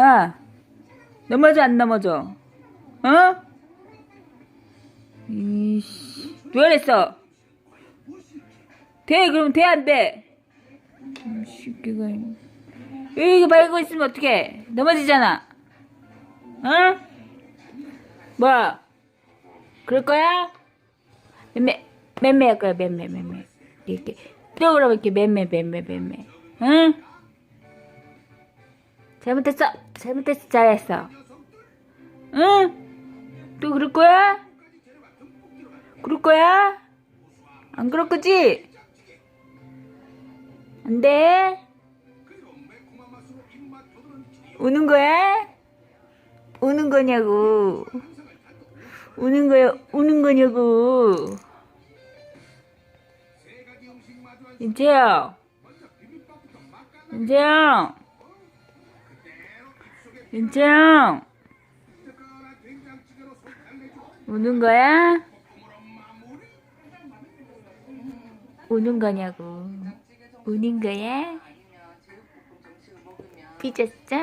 아, 넘어져 안 넘어져? 어? 이씨, 왜 그랬어? 돼 그럼 돼 안 돼? 이 새끼가 이거 말고 있으면 어떡해? 넘어지잖아. 응? 뭐? 그럴 거야? 맴매 맴매 할 거야 맴매 맴매 이렇게 또 그러면 이렇게 맴매 맴매 맴매 응? 잘못했어 잘못했어 잘했어 응? 또 그럴 거야? 그럴 거야? 안 그럴 거지? 안 돼? 우는 거야? 우는 거냐고 우는 거야 우는 거냐고 윤재영 윤재영 윤재영 우는 거야? 우는 거냐고 우는 거야? 삐졌어?